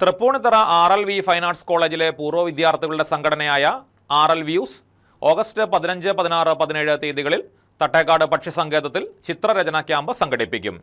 Tripunithura R L V fine arts കോളേജിലെ പൂർവ വിദ്യാർത്ഥികളുടെ സംഘടനയായ ആർ എൽ വ്യൂസ് ഓഗസ്റ്റ് പതിനഞ്ച് പതിനാറ് പതിനേഴ് തീയതികളിൽ തട്ടേക്കാട് പക്ഷിസങ്കേതത്തിൽ ചിത്രരചന ക്യാമ്പ് സംഘടിപ്പിക്കും.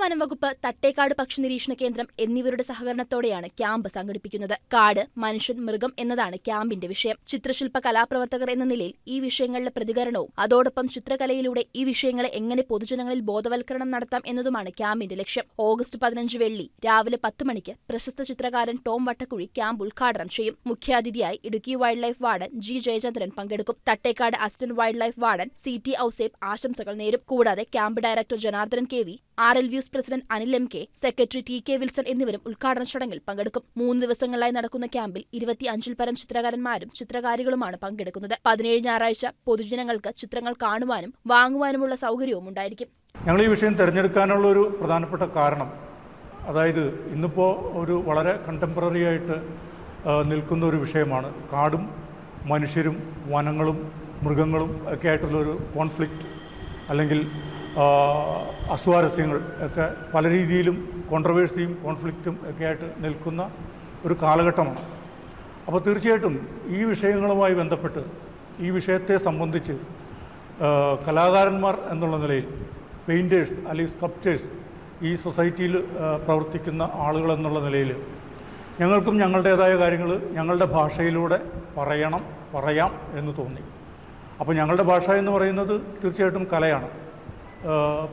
വനംവകുപ്പ് തട്ടേക്കാട് പക്ഷി നിരീക്ഷണ കേന്ദ്രം എന്നിവരുടെ സഹകരണത്തോടെയാണ് ക്യാമ്പ് സംഘടിപ്പിക്കുന്നത്. കാട് മനുഷ്യൻ മൃഗം എന്നതാണ് ക്യാമ്പിന്റെ വിഷയം. ചിത്രശില്പ കലാപ്രവർത്തകർ എന്ന നിലയിൽ ഈ വിഷയങ്ങളുടെ പ്രതികരണവും അതോടൊപ്പം ചിത്രകലയിലൂടെ ഈ വിഷയങ്ങളെ എങ്ങനെ പൊതുജനങ്ങളിൽ ബോധവൽക്കരണം നടത്താം എന്നതുമാണ് ക്യാമ്പിന്റെ ലക്ഷ്യം. ഓഗസ്റ്റ് പതിനഞ്ച് വെള്ളി രാവിലെ പത്ത് മണിക്ക് പ്രശസ്ത ചിത്രകാരൻ ടോം വട്ടക്കുഴി ക്യാമ്പ് ഉദ്ഘാടനം ചെയ്യും. മുഖ്യാതിഥിയായി Idukki wildlife warden G Jayachandran പങ്കെടുക്കും. Thattekkad assistant wildlife warden C T Ouseph ആശംസകൾ നേരും. കൂടാതെ camp director Janardhanan K V R L views president Anil M K secretary T K Wilson എന്നിവരും ഉദ്ഘാടന ചടങ്ങിൽ പങ്കെടുക്കും. മൂന്ന് ദിവസങ്ങളായി നടക്കുന്ന ക്യാമ്പിൽ ഇരുപത്തി അഞ്ചിൽ പരം ചിത്രകാരന്മാരും ചിത്രകാരികളുമാണ് പങ്കെടുക്കുന്നത്. പതിനേഴ് ഞായറാഴ്ച പൊതുജനങ്ങൾക്ക് ചിത്രങ്ങൾ കാണുവാനും വാങ്ങുവാനുമുള്ള സൗകര്യവും ഉണ്ടായിരിക്കും. ഞങ്ങൾ ഈ വിഷയം തിരഞ്ഞെടുക്കാനുള്ള ഒരു പ്രധാനപ്പെട്ട കാരണം അതായത് ഇന്നിപ്പോൾ ഒരു വളരെ കണ്ടംപററി ആയിട്ട് നിൽക്കുന്ന ഒരു വിഷയമാണ്. കാടും മനുഷ്യരും വനങ്ങളും മൃഗങ്ങളും ഒക്കെ ആയിട്ടുള്ളൊരു കോൺഫ്ലിക്റ്റ് അല്ലെങ്കിൽ അസ്വാരസ്യങ്ങൾ ഒക്കെ പല രീതിയിലും കോൺട്രവേഴ്സിയും കോൺഫ്ലിക്റ്റും ഒക്കെ ആയിട്ട് നിൽക്കുന്ന ഒരു കാലഘട്ടമാണ്. അപ്പോൾ തീർച്ചയായിട്ടും ഈ വിഷയങ്ങളുമായി ബന്ധപ്പെട്ട് ഈ വിഷയത്തെ സംബന്ധിച്ച് കലാകാരന്മാർ എന്നുള്ള നിലയിൽ പെയിന്റേഴ്സ് അല്ലെങ്കിൽ സ്കൾപ്റ്റേഴ്സ് ഈ സൊസൈറ്റിയിൽ പ്രവർത്തിക്കുന്ന ആളുകൾ എന്നുള്ള നിലയിൽ ഞങ്ങൾക്കും ഞങ്ങളുടേതായ കാര്യങ്ങൾ ഞങ്ങളുടെ ഭാഷയിലൂടെ പറയണം പറയാം എന്ന് തോന്നി. അപ്പോൾ ഞങ്ങളുടെ ഭാഷ എന്ന് പറയുന്നത് തീർച്ചയായിട്ടും കലയാണ്.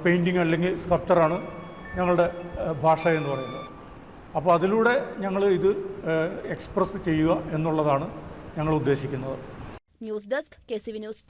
പെയിന്റിങ് അല്ലെങ്കിൽ സ്കൾപ്ചറാണ് ഞങ്ങളുടെ ഭാഷ എന്ന് പറയുന്നത്. അപ്പോൾ അതിലൂടെ ഞങ്ങൾ ഇത് എക്സ്പ്രസ് ചെയ്യുക എന്നുള്ളതാണ് ഞങ്ങൾ ഉദ്ദേശിക്കുന്നത്. News desk K C V news